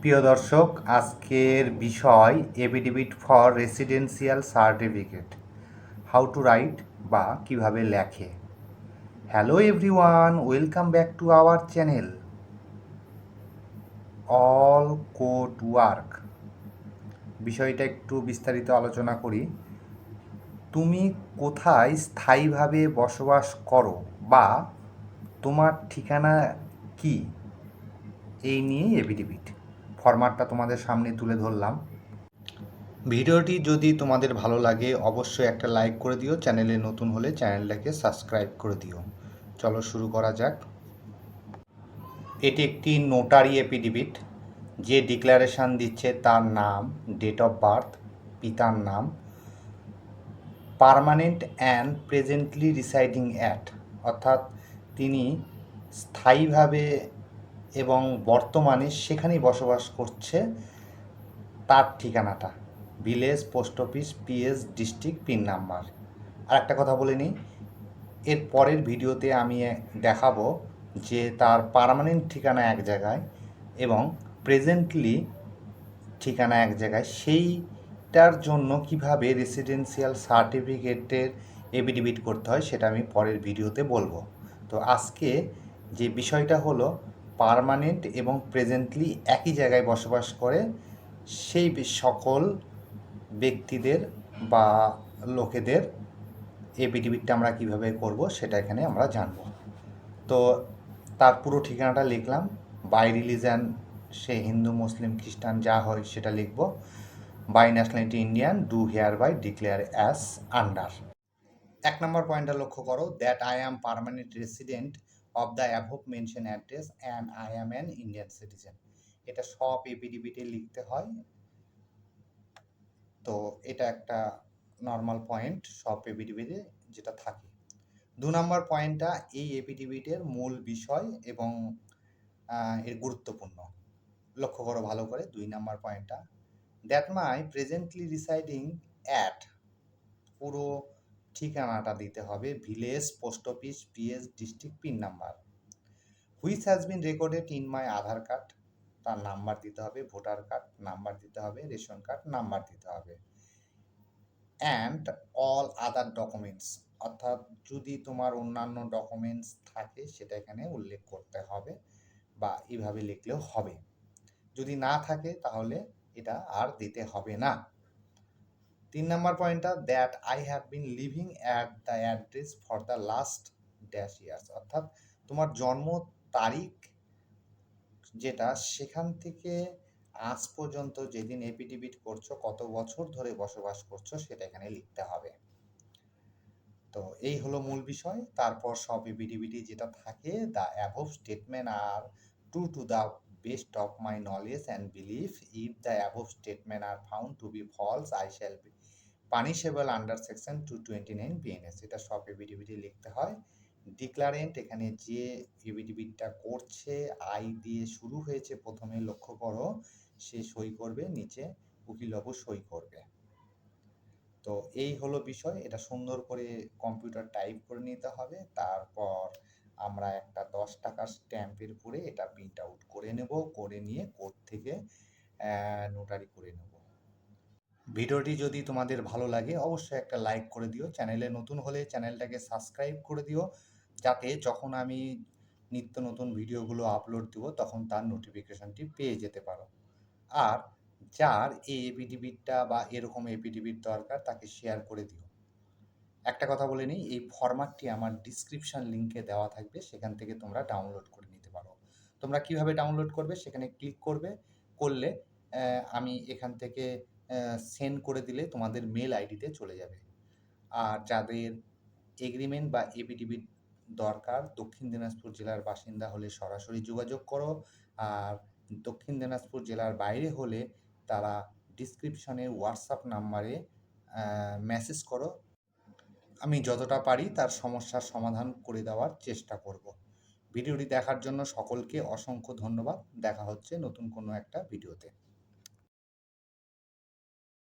প্রিয় দর্শক, আজকের বিষয় affidavit for residential certificate how to write বা কীভাবে লেখে। Hello everyone welcome back to our channel all code work বিষয়টা একটু বিস্তারিত আলোচনা করি। তুমি কোথায় স্থায়ীভাবে বসবাস করো বা তোমার ঠিকানা কি? এই নিয়েই এভিডেভিট ফরম্যাটটা তোমাদের সামনে তুলে ধরলাম। ভিডিওটি যদি তোমাদের ভালো লাগে, অবশ্যই একটা লাইক করে দিও। চ্যানেলে নতুন হলে চ্যানেলটাকে সাবস্ক্রাইব করে দিও। চলো শুরু করা যাক। এটি একটি নোটারি এপিডিবিট যে ডিক্লারেশন দিচ্ছে তার নাম ডেট অফ বার্থ পিতার নাম permanent and presently residing at অর্থাৎ তিনি স্থায়ীভাবে এবং বর্তমানে সেখানেই বসবাস করছে তার ঠিকানাটা। Village post office, PS district, pin number. আর একটা কথা বলে নিই, এর পরের ভিডিওতে আমি দেখাবো যে তার পার্মানেন্ট ঠিকানা এক জায়গায় এবং প্রেজেন্টলি ঠিকানা এক জায়গায়। সেইটার জন্য কীভাবে রেসিডেন্সিয়াল সার্টিফিকেটের এভিডিবিট করতে হয় সেটা আমি পরের ভিডিওতে বলব। তো আজকে যে বিষয়টা হলো পার্মানেন্ট এবং প্রেজেন্টলি একই জায়গায় বসবাস করে সেই সকল ব্যক্তিদের বা লোকেদের এপিডিবিটটা আমরা কীভাবে করব সেটা এখানে আমরা জানব। তো তার পুরো ঠিকানাটা লিখলাম। বাই রিলিজান সে হিন্দু, মুসলিম, খ্রিস্টান যা হয় সেটা লিখব। By nationality Indian do here by declare as under এক নম্বর পয়েন্টটা লক্ষ্য করো that I am permanent resident of the above mention address and I am an Indian citizen এটা সব এপিডিবিতে লিখতে হয়। তো এটা একটা নর্মাল পয়েন্ট সব এপিডিবিতে যেটা থাকে। দু নম্বর পয়েন্টটা এই এপিডিবিটের মূল বিষয় এবং এর গুরুত্বপূর্ণ। লক্ষ্য করো ভালো করে, দুই নম্বর পয়েন্টটা that my presently residing at পুরো ঠিকানাটা দিতে হবে village, post office, PS, district pin number. Which has been recorded in my Aadhaar card? তার নাম্বার দিতে হবে, ভোটার কার্ড নাম্বার দিতে হবে, রেশন কার্ড নাম্বার দিতে হবে। অ্যান্ড অল আদার ডকুমেন্টস, অর্থাৎ যদি তোমার অন্যান্য ডকুমেন্টস থাকে সেটা এখানে উল্লেখ করতে হবে বা এইভাবে লিখলেও হবে। যদি না থাকে তাহলে এটা আর দিতে হবে না। তিন নম্বর পয়েন্টটা that I have been living at the address for the last dash years অর্থাৎ তোমার জন্ম তারিখ যেটা, সেখান থেকে আজ পর্যন্ত যেদিন এপিডিবিট করছ, কত বছর ধরে বসবাস করছ, সেটা এখানে লিখতে হবে। তো এই হলো মূল বিষয়। তারপর সব এপিডিবিটি যেটা থাকে the above statement are true to the best my knowledge and believe if the above statement are found to be false I shall be punishable under section two twenty nine BNS এটা সব এবিডিবিটি লিখতে হয়। ডিক্লারেন্ট এখানে যে এবিডিবিটটা করছে I দিয়ে শুরু হয়েছে, প্রথমে লক্ষ্য করো, সে সই করবে, নিচে উকিলবাবু সই করবে। তো এই হলো বিষয়। এটা সুন্দর করে কম্পিউটার টাইপ করে নিতে হবে। তারপর আমরা একটা দশ টাকার স্ট্যাম্পের উপরে এটা প্রিন্ট আউট করে নেব, করে নিয়ে কোর্ট থেকে নোটারি করে নেব। ভিডিওটি যদি তোমাদের ভালো লাগে, অবশ্যই একটা লাইক করে দিও। চ্যানেলে নতুন হলে চ্যানেলটাকে সাবস্ক্রাইব করে দিও, যাতে যখন আমি নিত্য নতুন ভিডিওগুলো আপলোড দিব, তখন তার নোটিফিকেশনটি পেয়ে যেতে পারো। আর যার এই এপিডিবিটটা বা এরকম এপিডিবিট দরকার, তাকে শেয়ার করে দিও। একটা কথা বলে নিই, এই ফরম্যাটটি আমার ডিসক্রিপশন লিঙ্কে দেওয়া থাকবে, সেখান থেকে তোমরা ডাউনলোড করে নিতে পারো। তোমরা কীভাবে ডাউনলোড করবে, সেখানে ক্লিক করবে, করলে আমি এখান থেকে সেন্ড করে দিলে তোমাদের মেল আইডিতে চলে যাবে। আর যাদের এগ্রিমেন্ট বা এপিডিবিট দরকার, দক্ষিণ দিনাজপুর জেলার বাসিন্দা হলে সরাসরি যোগাযোগ করো। আর দক্ষিণ দিনাজপুর জেলার বাইরে হলে তারা ডিসক্রিপশনে হোয়াটসঅ্যাপ নাম্বারে মেসেজ করো। আমি যতটা পারি তার সমস্যার সমাধান করে দেওয়ার চেষ্টা করব। ভিডিওটি দেখার জন্য সকলকে অসংখ্য ধন্যবাদ। দেখা হচ্ছে নতুন কোনো একটা ভিডিওতে।